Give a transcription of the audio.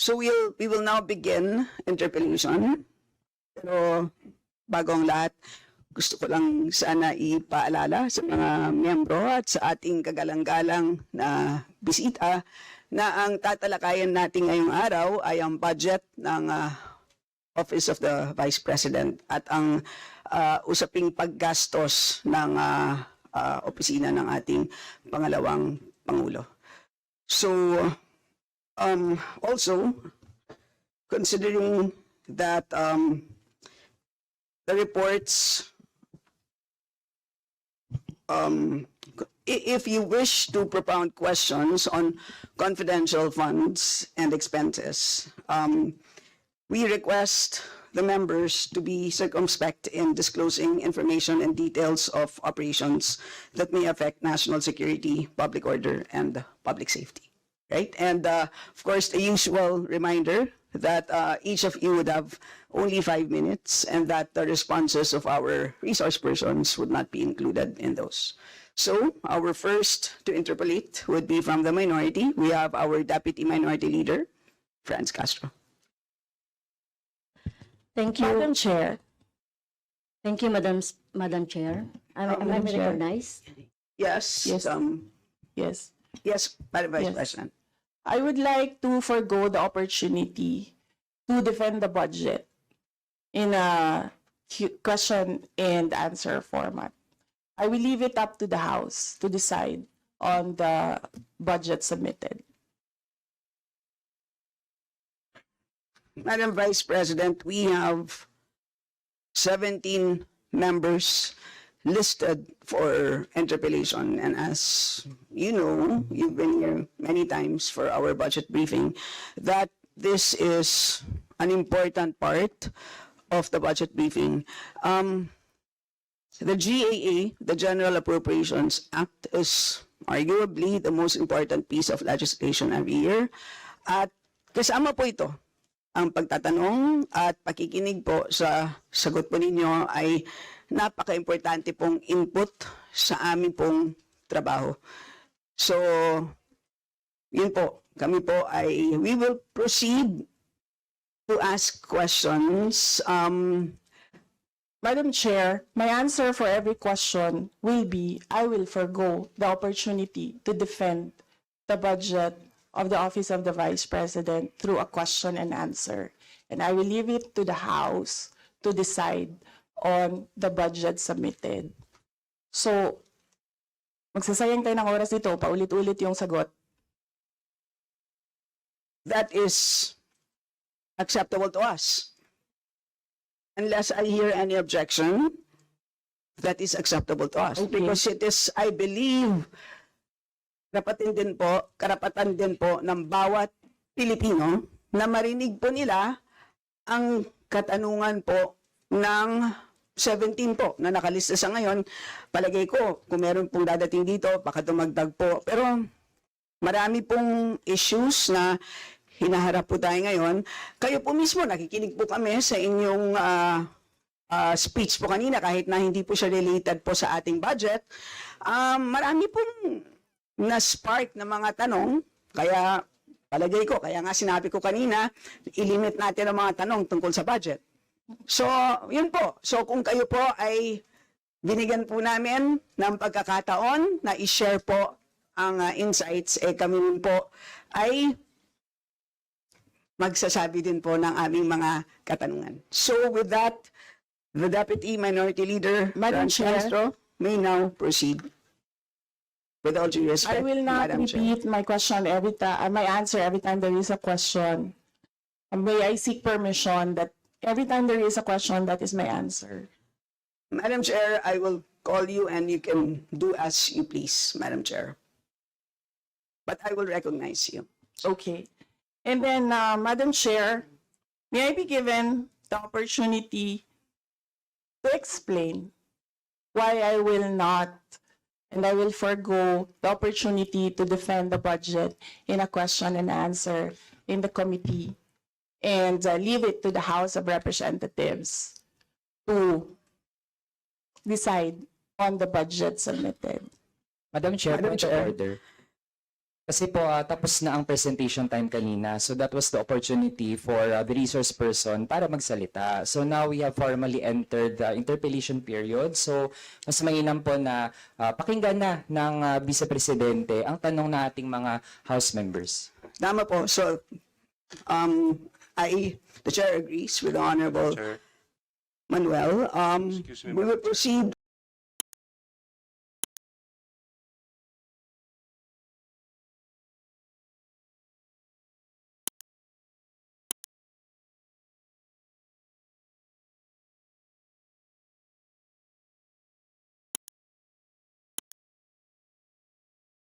So we'll, we will now begin interpellation. Pero bago ang lahat, gusto ko lang sana ipaalala sa mga miyembro at sa ating kagalang-galang na bisita na ang tatalakayan natin ngayong araw ay ang budget ng ah, Office of the Vice President at ang ah, usaping paggastos ng ah, ah, opisina ng ating pangalawang Pangulo. So, um, also, considering that um, the reports, um, if you wish to propound questions on confidential funds and expenses, um, we request the members to be circumspect in disclosing information and details of operations that may affect national security, public order, and public safety. Right? And uh, of course, the usual reminder that uh, each of you would have only five minutes and that the responses of our resource persons would not be included in those. So our first to interpolate would be from the minority. We have our Deputy Minority Leader, Franz Castro. Thank you. Madam Chair, Thank you, Madam, Madam Chair. Am am I Madam Chair. recognized? Yes. Yes. Um, yes. yes, Madam Vice Yes. President. I would like to forego the opportunity to defend the budget in a question and answer format. I will leave it up to the House to decide on the budget submitted. Madam Vice President, we have 17 members listed for interpellation. And as you know, you've been here many times for our budget briefing, that this is an important part of the budget briefing. Um, the GAA, the General Appropriations Act, is arguably the most important piece of legislation every year. At kasama po ito ang pagtatanong at pakikinig po sa sagot po ninyo ay napaka-importante pong input sa aming pong trabaho. So, yun po, kami po ay, we will proceed to ask questions. Um, Madam Chair, my answer for every question will be I will forego the opportunity to defend the budget of the Office of the Vice President through a question and answer. And I will leave it to the House to decide on the budget submitted. So, magsasayang tayo ng oras dito, paulit-ulit yung sagot. that is acceptable to us. Unless I hear any objection, that is acceptable to us. Okay. Because it is, I believe, karapatan din po, karapatan din po ng bawat Pilipino na marinig po nila ang katanungan po ng 17 po na nakalista sa ngayon. Palagay ko, kung meron pong dadating dito, baka dumagdag po. Pero marami pong issues na hinaharap po tayo ngayon. Kayo po mismo, nakikinig po kami sa inyong ah, ah, speech po kanina kahit na hindi po siya related po sa ating budget. Um, marami pong na-spark na mga tanong, kaya palagay ko, kaya nga sinabi ko kanina, ilimit natin ang mga tanong tungkol sa budget. So, yun po. So, kung kayo po ay binigyan po namin ng pagkakataon na i-share po ang ah, insights, eh kami rin po ay magsasabi din po ng aming mga katanungan. So with that, the Deputy Minority Leader, Madam Chair. Castro, may now proceed. With all due respect, I will not Madam Chair. repeat my question every time, my answer every time there is a question. May I seek permission that every time there is a question, that is my answer. Madam Chair, I will call you and you can do as you please, Madam Chair. But I will recognize you. Okay. And then, uh, Madam Chair, may I be given the opportunity to explain why I will not and I will forego the opportunity to defend the budget in a question and answer in the committee and uh, leave it to the House of Representatives to decide on the budget submitted. Madam Chair, Madam point of Chair. order. Kasi po ah, tapos na ang presentation time kanina. So that was the opportunity for ah, the resource person para magsalita. So now we have formally entered the interpellation period. So mas mainam po na ah, pakinggan na ng ah, Vice Presidente ang tanong na ating mga House members. Tama po. So, um, I, the chair agrees with the Honorable. Manuel. Um, Excuse me, we will proceed